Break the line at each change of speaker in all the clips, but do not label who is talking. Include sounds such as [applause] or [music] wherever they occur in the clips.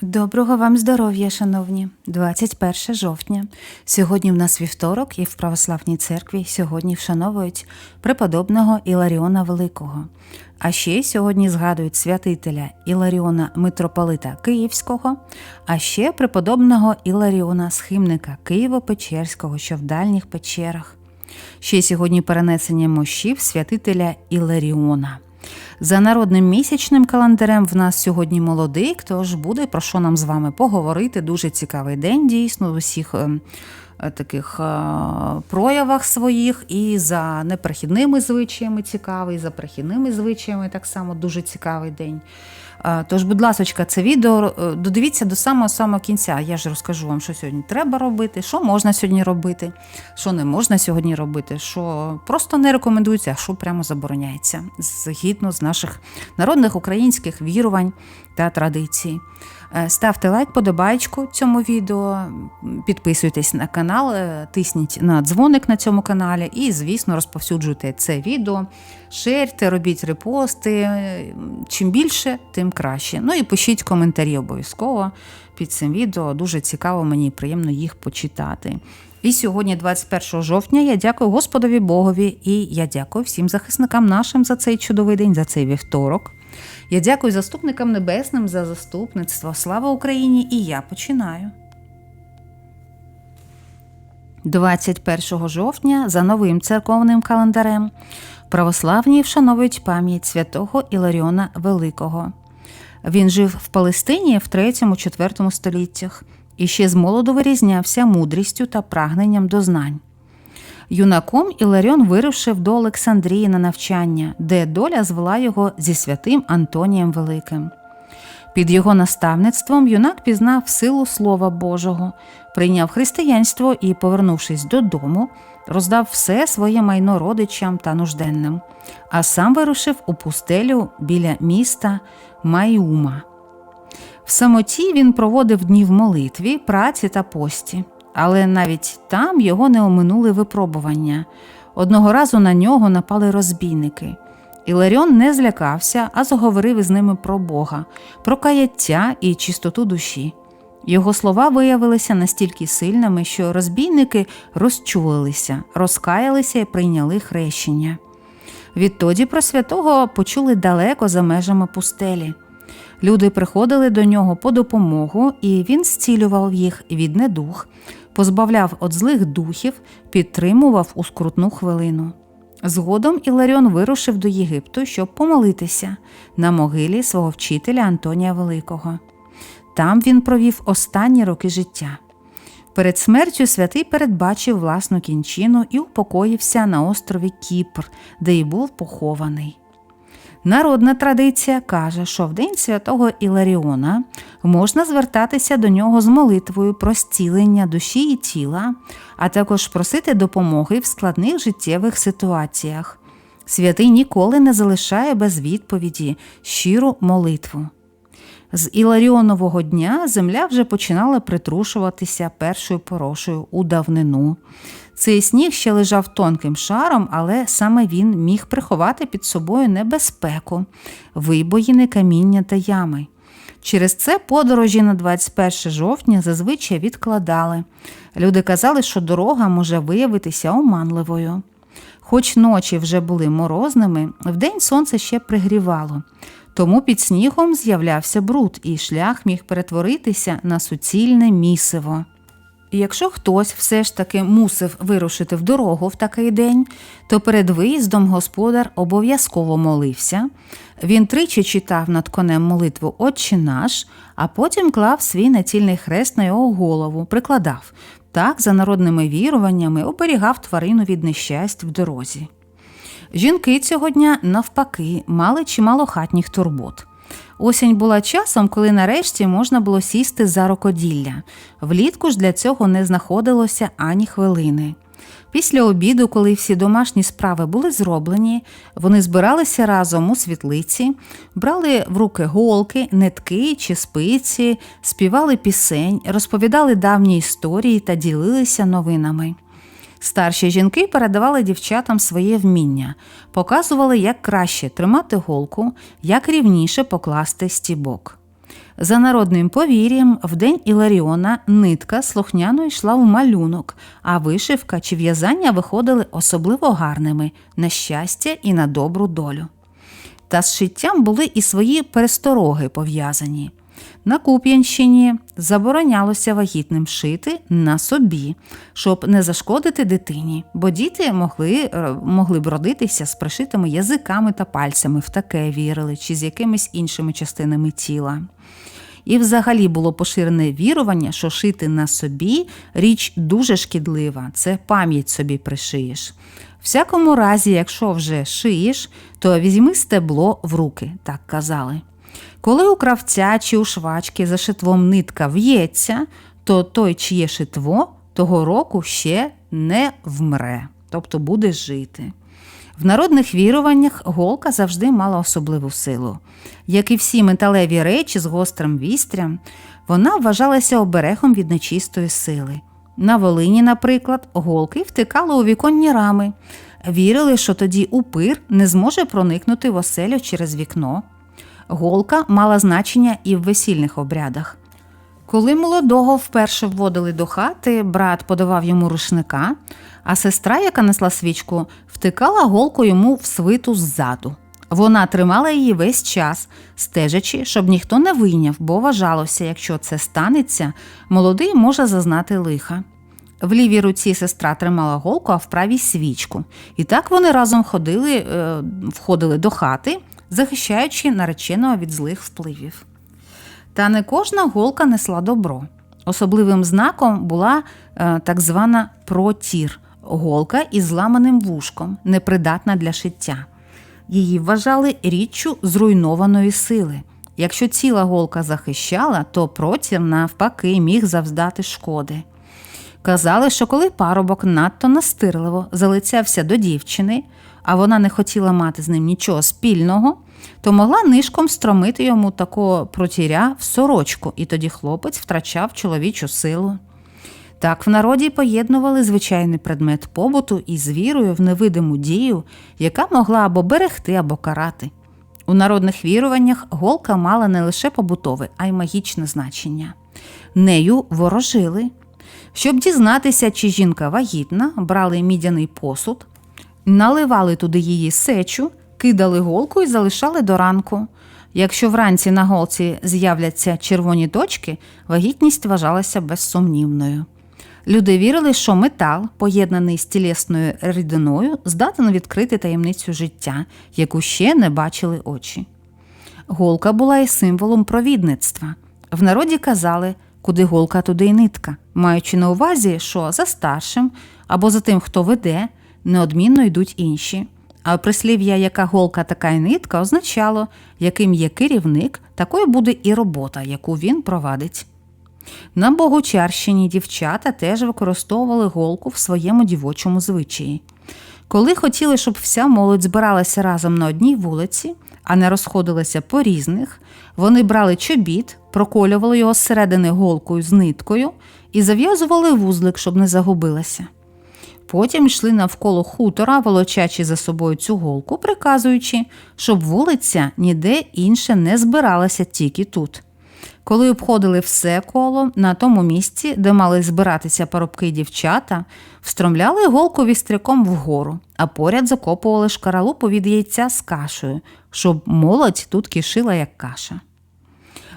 Доброго вам здоров'я, шановні, 21 жовтня. Сьогодні в нас вівторок, і в православній церкві сьогодні вшановують преподобного Іларіона Великого. А ще сьогодні згадують святителя Іларіона митрополита Київського, а ще преподобного Іларіона Схимника Києво-Печерського, що в дальніх печерах. Ще сьогодні перенесення мощів святителя Іларіона. За народним місячним календарем в нас сьогодні молодик, тож буде про що нам з вами поговорити. Дуже цікавий день, дійсно, усіх е, е, таких е, проявах своїх, і за неперехідними звичаями цікавий, за перехідними звичаями так само дуже цікавий день. Е, Тож, будь ласка, це відео е, додивіться до самого самого кінця. Я ж розкажу вам, що сьогодні треба робити, що можна сьогодні робити, що не можна сьогодні робити, що просто не рекомендується, а що прямо забороняється згідно з наших народних українських вірувань та традицій. Е, Ставте лайк, подобайку цьому відео, підписуйтесь на канал, е, тисніть на дзвоник на цьому каналі і, звісно, розповсюджуйте це відео, шерте, робіть репости. Е, Чим більше, тим краще. Ну і пишіть коментарі обов'язково під цим відео. Дуже цікаво, мені приємно їх почитати. І сьогодні, 21 жовтня, я дякую Господові Богові і я дякую всім захисникам нашим за цей чудовий день, за цей вівторок. Я дякую заступникам небесним за заступництво. Слава Україні! І я починаю. 21 жовтня за новим церковним календарем православні вшановують пам'ять святого Іларіона Великого. Він жив в Палестині в 3-4 століттях і ще з молоду вирізнявся мудрістю та прагненням до знань. Юнаком Іларіон вирушив до Олександрії на навчання, де доля звела його зі святим Антонієм Великим. Під його наставництвом юнак пізнав силу Слова Божого, прийняв християнство і, повернувшись додому, роздав все своє майно родичам та нужденним, а сам вирушив у пустелю біля міста Майума. В самоті він проводив дні в молитві, праці та пості, але навіть там його не оминули випробування. Одного разу на нього напали розбійники. Іларіон не злякався, а заговорив із ними про Бога, про каяття і чистоту душі. Його слова виявилися настільки сильними, що розбійники розчулилися, розкаялися і прийняли хрещення. Відтоді про святого почули далеко за межами пустелі. Люди приходили до нього по допомогу, і він зцілював їх від недух, позбавляв від злих духів, підтримував у скрутну хвилину. Згодом Іларіон вирушив до Єгипту, щоб помолитися на могилі свого вчителя Антонія Великого. Там він провів останні роки життя. Перед смертю святий передбачив власну кінчину і упокоївся на острові Кіпр, де й був похований. Народна традиція каже, що в день святого Іларіона можна звертатися до нього з молитвою про зцілення душі і тіла, а також просити допомоги в складних життєвих ситуаціях. Святий ніколи не залишає без відповіді щиру молитву. З Іларіонового дня земля вже починала притрушуватися першою порошою у давнину. Цей сніг ще лежав тонким шаром, але саме він міг приховати під собою небезпеку, вибоїни, каміння та ями. Через це подорожі на 21 жовтня зазвичай відкладали. Люди казали, що дорога може виявитися оманливою. Хоч ночі вже були морозними, вдень сонце ще пригрівало. Тому під снігом з'являвся бруд, і шлях міг перетворитися на суцільне місиво. Якщо хтось все ж таки мусив вирушити в дорогу в такий день, то перед виїздом господар обов'язково молився. Він тричі читав над конем молитву Отче наш, а потім клав свій націльний хрест на його голову, прикладав. Так, за народними віруваннями, оберігав тварину від нещасть в дорозі. Жінки цього дня, навпаки, мали чимало хатніх турбот. Осінь була часом, коли нарешті можна було сісти за рукоділля. Влітку ж для цього не знаходилося ані хвилини. Після обіду, коли всі домашні справи були зроблені, вони збиралися разом у світлиці, брали в руки голки, нитки чи спиці, співали пісень, розповідали давні історії та ділилися новинами. Старші жінки передавали дівчатам своє вміння, показували, як краще тримати голку, як рівніше покласти стібок. За народним повір'ям, в день Іларіона нитка слухняно йшла в малюнок, а вишивка чи в'язання виходили особливо гарними на щастя і на добру долю. Та з шиттям були і свої перестороги пов'язані. На Куп'янщині заборонялося вагітним шити на собі, щоб не зашкодити дитині, бо діти могли, е, могли б родитися з пришитими язиками та пальцями, в таке вірили, чи з якимись іншими частинами тіла. І взагалі було поширене вірування, що шити на собі річ дуже шкідлива, це пам'ять собі пришиєш. Всякому разі, якщо вже шиєш, то візьми стебло в руки, так казали. Коли у кравця чи у швачки за шитвом нитка в'ється, то той, чиє шитво, того року ще не вмре, тобто буде жити. В народних віруваннях голка завжди мала особливу силу. Як і всі металеві речі з гострим вістрям, вона вважалася оберегом від нечистої сили. На Волині, наприклад, голки втикали у віконні рами. Вірили, що тоді упир не зможе проникнути в оселю через вікно. Голка мала значення і в весільних обрядах. Коли молодого вперше вводили до хати, брат подавав йому рушника, а сестра, яка несла свічку, втикала голку йому в свиту ззаду. Вона тримала її весь час, стежачи, щоб ніхто не вийняв, бо вважалося, якщо це станеться, молодий може зазнати лиха. В лівій руці сестра тримала голку, а в правій свічку. І так вони разом ходили, е, входили до хати, захищаючи нареченого від злих впливів. Та не кожна голка несла добро. Особливим знаком була е, так звана протір голка із зламаним вушком, непридатна для шиття. Її вважали річчю зруйнованої сили. Якщо ціла голка захищала, то протір, навпаки, міг завдати шкоди. Казали, що коли парубок надто настирливо залицявся до дівчини, а вона не хотіла мати з ним нічого спільного, то могла нишком стромити йому такого протіря в сорочку, і тоді хлопець втрачав чоловічу силу. Так в народі поєднували звичайний предмет побуту із вірою в невидиму дію, яка могла або берегти, або карати. У народних віруваннях голка мала не лише побутове, а й магічне значення. Нею ворожили. Щоб дізнатися, чи жінка вагітна, брали мідяний посуд, наливали туди її сечу, кидали голку і залишали до ранку. Якщо вранці на голці з'являться червоні точки, вагітність вважалася безсумнівною. Люди вірили, що метал, поєднаний з тілесною рідиною, здатен відкрити таємницю життя, яку ще не бачили очі. Голка була і символом провідництва. В народі казали, куди голка, туди й нитка, маючи на увазі, що за старшим або за тим, хто веде, неодмінно йдуть інші. А прислів'я, яка голка, така й нитка, означало, яким є керівник, такою буде і робота, яку він провадить. На Богучарщині дівчата теж використовували голку в своєму дівочому звичаї. Коли хотіли, щоб вся молодь збиралася разом на одній вулиці, а не розходилася по різних, вони брали чобіт, проколювали його зсередини голкою з ниткою і зав'язували вузлик, щоб не загубилася. Потім йшли навколо хутора, волочачи за собою цю голку, приказуючи, щоб вулиця ніде інше не збиралася тільки тут. Коли обходили все коло на тому місці, де мали збиратися парубки дівчата, встромляли голку вістряком вгору, а поряд закопували шкаралупу від яйця з кашею, щоб молодь тут кишила як каша.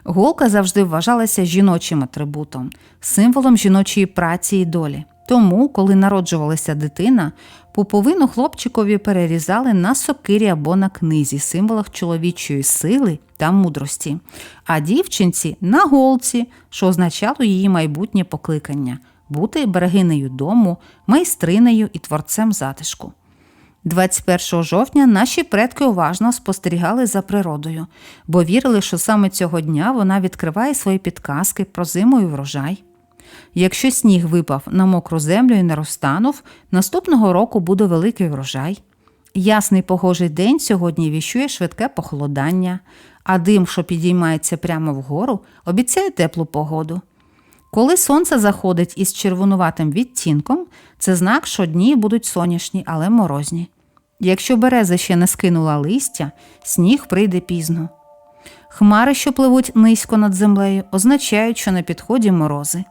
Голка завжди вважалася жіночим атрибутом, символом жіночої праці і долі. Тому, коли народжувалася дитина, пуповину хлопчикові перерізали на сокирі або на книзі, символах чоловічої сили та мудрості, а дівчинці на голці, що означало її майбутнє покликання бути берегинею дому, майстринею і творцем затишку. 21 жовтня наші предки уважно спостерігали за природою, бо вірили, що саме цього дня вона відкриває свої підказки про зиму і врожай. Якщо сніг випав на мокру землю і не розтанув, наступного року буде великий врожай. Ясний погожий день сьогодні віщує швидке похолодання, а дим, що підіймається прямо вгору, обіцяє теплу погоду. Коли сонце заходить із червонуватим відтінком, це знак, що дні будуть сонячні, але морозні. Якщо береза ще не скинула листя, сніг прийде пізно. Хмари, що пливуть низько над землею, означають, що на підході морози.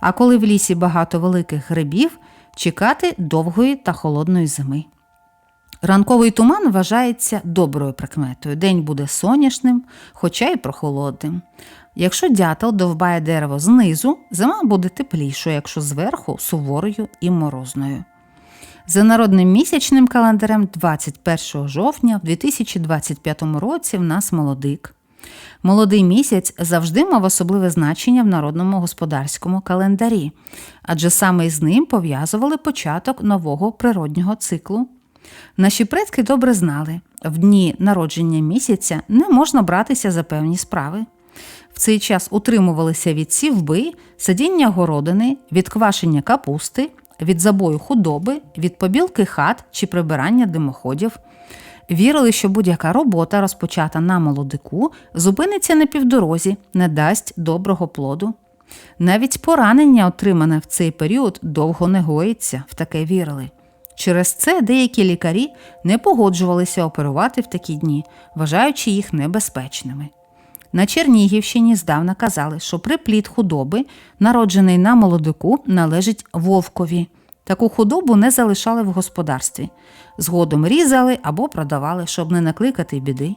А коли в лісі багато великих грибів, чекати довгої та холодної зими. Ранковий туман вважається доброю прикметою. День буде сонячним, хоча й прохолодним. Якщо дятел довбає дерево знизу, зима буде теплішою, якщо зверху суворою і морозною. За народним місячним календарем 21 жовтня в 2025 році в нас молодик. Молодий місяць завжди мав особливе значення в народному господарському календарі, адже саме з ним пов'язували початок нового природнього циклу. Наші предки добре знали, в дні народження місяця не можна братися за певні справи. В цей час утримувалися від сівби, садіння городини, від квашення капусти, від забою худоби, від побілки хат чи прибирання димоходів. Вірили, що будь-яка робота, розпочата на молодику, зупиниться на півдорозі, не дасть доброго плоду. Навіть поранення, отримане в цей період, довго не гоїться, в таке вірили. Через це деякі лікарі не погоджувалися оперувати в такі дні, вважаючи їх небезпечними. На Чернігівщині здавна казали, що приплід худоби, народжений на молодику, належить вовкові. Таку худобу не залишали в господарстві. Згодом різали або продавали, щоб не накликати біди.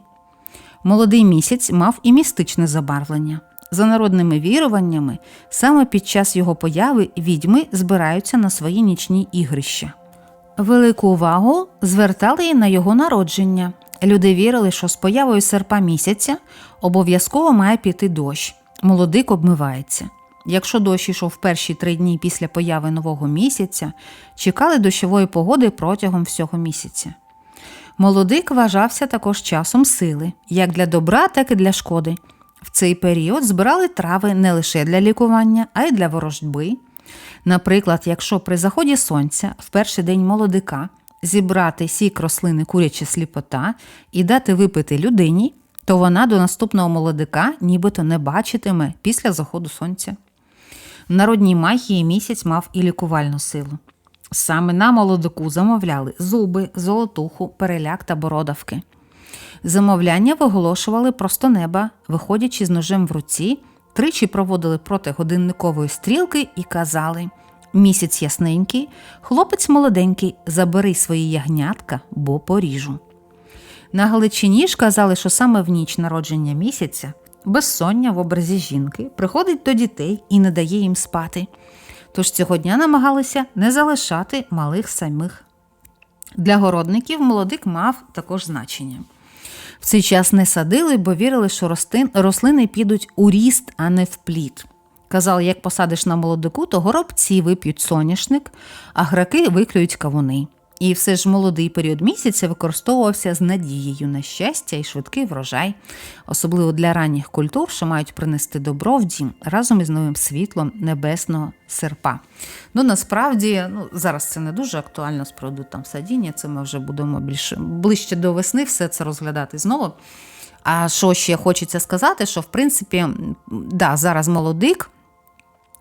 Молодий місяць мав і містичне забарвлення. За народними віруваннями, саме під час його появи відьми збираються на свої нічні ігрища. Велику увагу звертали і на його народження. Люди вірили, що з появою серпа місяця обов'язково має піти дощ. Молодик обмивається. Якщо дощ йшов перші три дні після появи нового місяця, чекали дощової погоди протягом всього місяця. Молодик вважався також часом сили, як для добра, так і для шкоди. В цей період збирали трави не лише для лікування, а й для ворожби. Наприклад, якщо при заході сонця в перший день молодика зібрати сік рослини куряча сліпота і дати випити людині, то вона до наступного молодика нібито не бачитиме після заходу сонця. В народній магії місяць мав і лікувальну силу. Саме на молодику замовляли зуби, золотуху, переляк та бородавки. Замовляння виголошували просто неба, виходячи з ножем в руці, тричі проводили проти годинникової стрілки і казали: Місяць ясненький, хлопець молоденький, забери свої ягнятка, бо поріжу. На Галичині ж казали, що саме в ніч народження місяця безсоння в образі жінки приходить до дітей і не дає їм спати. Тож цього дня намагалися не залишати малих самих. Для городників молодик мав також значення. В цей час не садили, бо вірили, що рослини підуть у ріст, а не в плід. Казали, як посадиш на молодику, то горобці вип'ють соняшник, а граки виклюють кавуни. І все ж молодий період місяця використовувався з надією на щастя і швидкий врожай, особливо для ранніх культур, що мають принести добро в дім разом із новим світлом небесного серпа. Ну насправді, ну зараз це не дуже актуально з приводу там садіння. Це ми вже будемо більше ближче до весни все це розглядати знову. А що ще хочеться сказати, що в принципі, да, зараз молодик.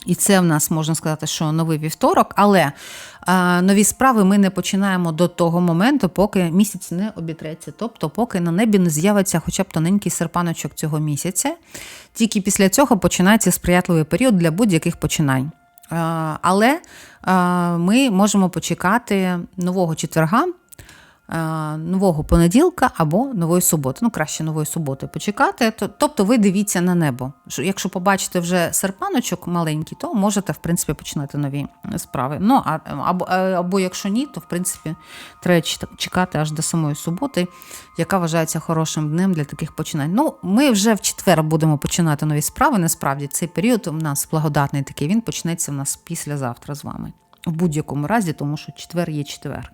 І це в нас можна сказати, що новий вівторок, але а, нові справи ми не починаємо до того моменту, поки місяць не обітреться. Тобто, поки на небі не з'явиться хоча б тоненький серпаночок цього місяця. Тільки після цього починається сприятливий період для будь-яких починань. А, але а, ми можемо почекати нового четверга. Нового понеділка або нової суботи. Ну, краще нової суботи почекати. Тобто ви дивіться на небо. Якщо побачите вже серпаночок маленький, то можете, в принципі, починати нові справи. Ну, Або або якщо ні, то в принципі треба чекати аж до самої суботи, яка вважається хорошим днем для таких починань. Ну, Ми вже в четвер будемо починати нові справи. Насправді цей період у нас благодатний такий, він почнеться в нас післязавтра з вами. В будь-якому разі, тому що четвер є четвер.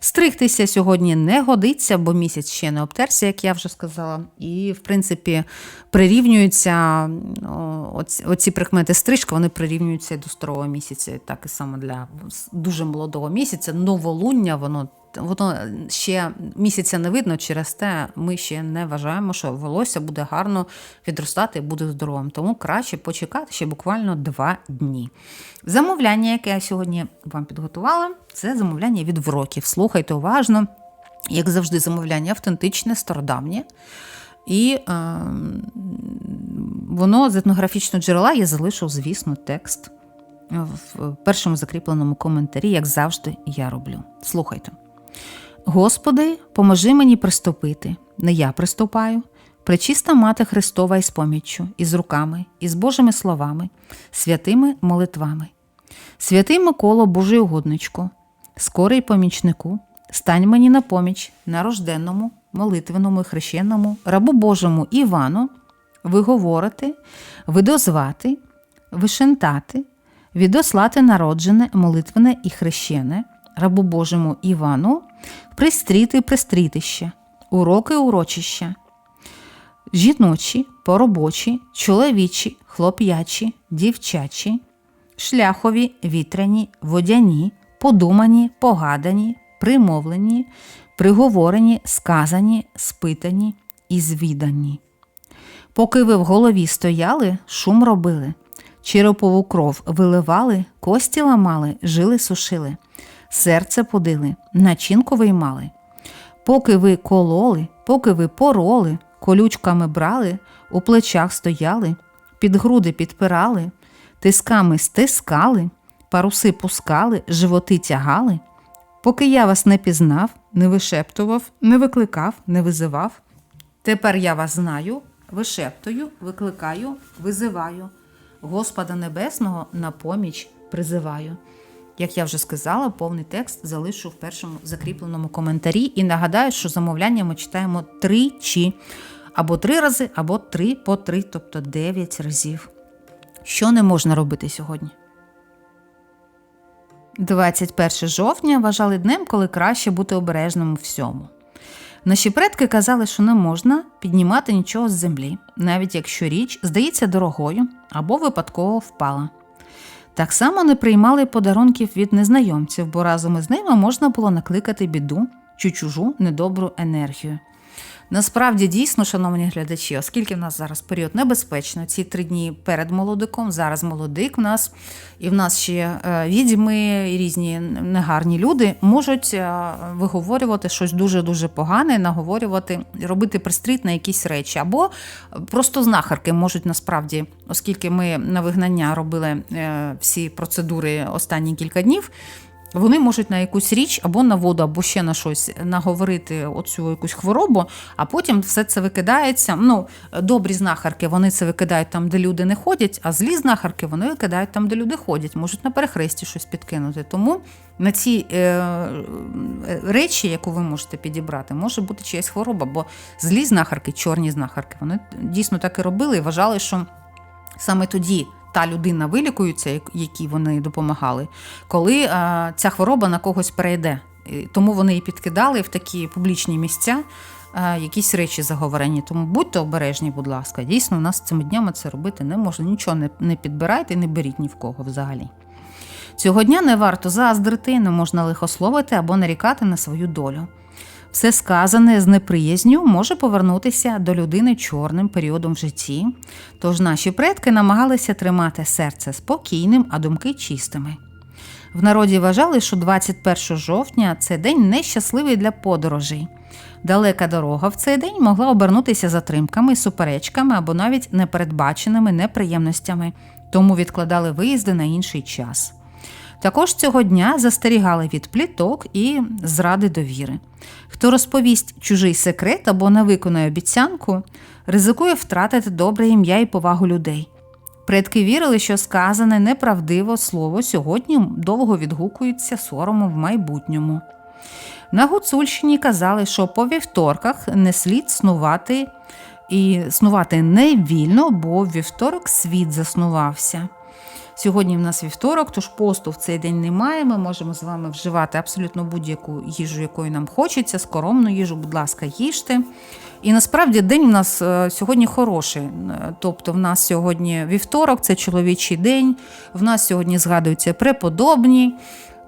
Стригтися сьогодні не годиться, бо місяць ще не обтерся, як я вже сказала. І, в принципі, прирівнюються оці, оці прикмети стрижка, вони прирівнюються до старого місяця, так і саме для дуже молодого місяця. Новолуння, воно воно ще місяця не видно, через те ми ще не вважаємо, що волосся буде гарно відростати і буде здоровим. Тому краще почекати ще буквально два дні. Замовляння, яке я сьогодні вам підготувала, це замовляння від вроків. Слухайте уважно, як завжди, замовляння автентичне, стародавнє. І е, воно з етнографічного джерела я залишив, звісно, текст в першому закріпленому коментарі, як завжди, я роблю. Слухайте. Господи, поможи мені приступити, не я приступаю, пречиста мати Христова із поміччю, із руками, із Божими словами, святими молитвами. Святий Миколо, Божий угодничку, скорий помічнику, стань мені на поміч на рожденному, молитвеному і хрещенному, рабу Божому Івану, виговорити, видозвати, вишентати, відослати народжене, молитвене і хрещене, рабу Божому Івану, пристріти пристрітище, уроки урочища, жіночі, поробочі, чоловічі, хлоп'ячі, дівчачі, шляхові, вітряні, водяні, подумані, погадані, примовлені, приговорені, сказані, спитані і звідані. Поки ви в голові стояли, шум робили, черепову кров виливали, кості ламали, жили сушили, серце подили, начинку виймали. Поки ви кололи, поки ви пороли, колючками брали, у плечах стояли, під груди підпирали, тисками стискали, паруси пускали, животи тягали. Поки я вас не пізнав, не вишептував, не викликав, не визивав. Тепер я вас знаю, вишептую, викликаю, визиваю. Господа Небесного на поміч призиваю. Як я вже сказала, повний текст залишу в першому закріпленому коментарі і нагадаю, що замовляння ми читаємо тричі, або три рази, або три по три, тобто дев'ять разів. Що не можна робити сьогодні? 21 жовтня вважали днем, коли краще бути обережним у всьому. Наші предки казали, що не можна піднімати нічого з землі, навіть якщо річ здається дорогою або випадково впала. Так само не приймали подарунків від незнайомців, бо разом із ними можна було накликати біду чи чужу недобру енергію. Насправді дійсно, шановні глядачі, оскільки в нас зараз період небезпечно, ці три дні перед молодиком, зараз молодик в нас, і в нас ще е, відьми і різні негарні люди можуть е, виговорювати щось дуже-дуже погане, наговорювати, робити пристріт на якісь речі. Або просто знахарки можуть насправді, оскільки ми на вигнання робили е, всі процедури останні кілька днів. Вони можуть на якусь річ або на воду, або ще на щось наговорити оцю якусь хворобу, а потім все це викидається. Ну, добрі знахарки вони це викидають там, де люди не ходять, а злі знахарки вони викидають там, де люди ходять, можуть на перехресті щось підкинути. Тому на ці е, речі, яку ви можете підібрати, може бути чиясь хвороба, бо злі знахарки, чорні знахарки, вони дійсно так і робили і вважали, що саме тоді та людина вилікується, якій вони допомагали, коли а, ця хвороба на когось перейде. Тому вони і підкидали в такі публічні місця а, якісь речі заговорені. Тому будьте обережні, будь ласка. Дійсно, у нас цими днями це робити не можна. Нічого не підбирайте і не беріть ні в кого взагалі. Цього дня не варто заздрити, не можна лихословити або нарікати на свою долю. Все сказане з неприязню може повернутися до людини чорним періодом в житті, тож наші предки намагалися тримати серце спокійним, а думки чистими. В народі вважали, що 21 жовтня це день нещасливий для подорожей. Далека дорога в цей день могла обернутися затримками, суперечками або навіть непередбаченими неприємностями, тому відкладали виїзди на інший час. Також цього дня застерігали від пліток і зради довіри. Хто розповість чужий секрет або не виконує обіцянку, ризикує втратити добре ім'я і повагу людей. Предки вірили, що сказане неправдиво слово сьогодні довго відгукується соромом в майбутньому. На Гуцульщині казали, що по вівторках не слід снувати і снувати не вільно, бо вівторок світ заснувався. Сьогодні в нас вівторок, тож посту в цей день немає. Ми можемо з вами вживати абсолютно будь-яку їжу, якої нам хочеться, скоромну їжу, будь ласка, їжте. І насправді день у нас е, сьогодні хороший. Тобто, в нас сьогодні вівторок, це чоловічий день, в нас сьогодні згадуються преподобні.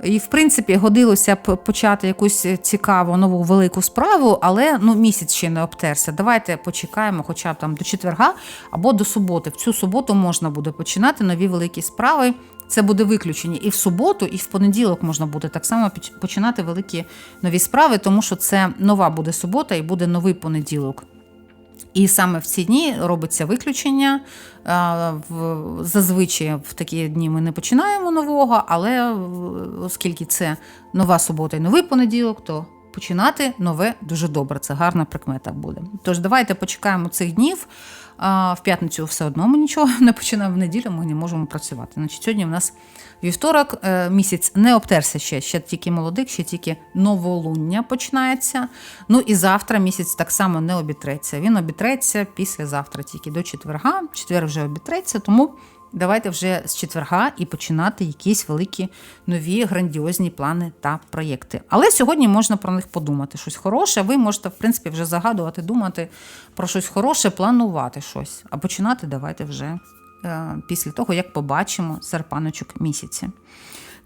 І, в принципі, годилося б почати якусь цікаву нову велику справу, але ну місяць ще не обтерся. Давайте почекаємо, хоча б там до четверга або до суботи. В цю суботу можна буде починати нові великі справи. Це буде виключення і в суботу, і в понеділок можна буде так само починати великі нові справи, тому що це нова буде субота і буде новий понеділок. І саме в ці дні робиться виключення. Зазвичай в такі дні ми не починаємо нового, але оскільки це нова субота і новий понеділок, то починати нове дуже добре. Це гарна прикмета буде. Тож давайте почекаємо цих днів. А, В п'ятницю все одно ми нічого [laughs] не починаємо в неділю, ми не можемо працювати. Значить, сьогодні в нас вівторок, е, місяць не обтерся ще, ще тільки молодик, ще тільки новолуння починається. Ну і завтра місяць так само не обітреться. Він обітреться післязавтра, тільки до четверга. Четвер вже обітреться, тому давайте вже з четверга і починати якісь великі нові грандіозні плани та проєкти. Але сьогодні можна про них подумати. Щось хороше. Ви можете, в принципі, вже загадувати, думати про щось хороше, планувати щось. А починати давайте вже е, після того, як побачимо серпаночок місяці.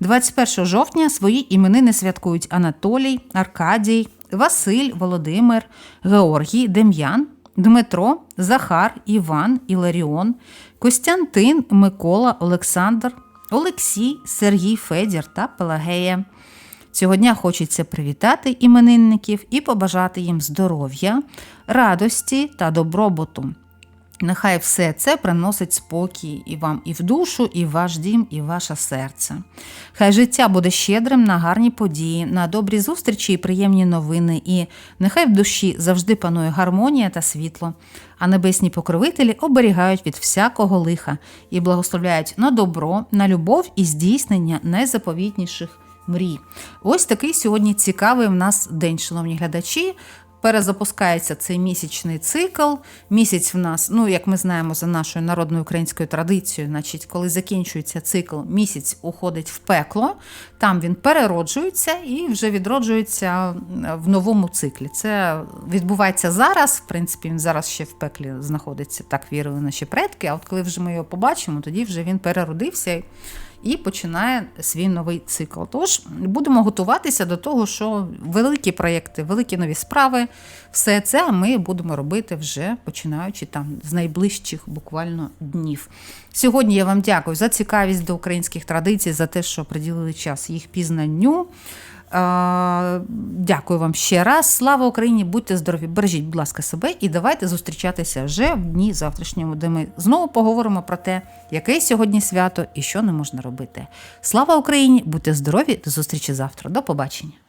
21 жовтня свої іменини святкують Анатолій, Аркадій, Василь, Володимир, Георгій, Дем'ян, Дмитро, Захар, Іван, Іларіон, Костянтин, Микола, Олександр, Олексій, Сергій, Федір та Пелагея. Цього дня хочеться привітати іменинників і побажати їм здоров'я, радості та добробуту. Нехай все це приносить спокій і вам, і в душу, і в ваш дім, і в ваше серце. Хай життя буде щедрим на гарні події, на добрі зустрічі і приємні новини, і нехай в душі завжди панує гармонія та світло, а небесні покровителі оберігають від всякого лиха і благословляють на добро, на любов і здійснення найзаповітніших мрій. Ось такий сьогодні цікавий в нас день, шановні глядачі. Перезапускається цей місячний цикл. Місяць в нас, ну як ми знаємо за нашою народною українською традицією, значить, коли закінчується цикл, місяць уходить в пекло, там він перероджується і вже відроджується в новому циклі. Це відбувається зараз. В принципі, він зараз ще в пеклі знаходиться, так вірили наші предки. А от коли вже ми його побачимо, тоді вже він переродився і починає свій новий цикл. Тож будемо готуватися до того, що великі проєкти, великі нові справи, все це ми будемо робити вже починаючи там з найближчих буквально днів. Сьогодні я вам дякую за цікавість до українських традицій, за те, що приділили час їх пізнанню. Дякую вам ще раз. Слава Україні! Будьте здорові! Бережіть, будь ласка, себе і давайте зустрічатися вже в дні завтрашньому, де ми знову поговоримо про те, яке сьогодні свято і що не можна робити. Слава Україні! Будьте здорові! До зустрічі завтра. До побачення!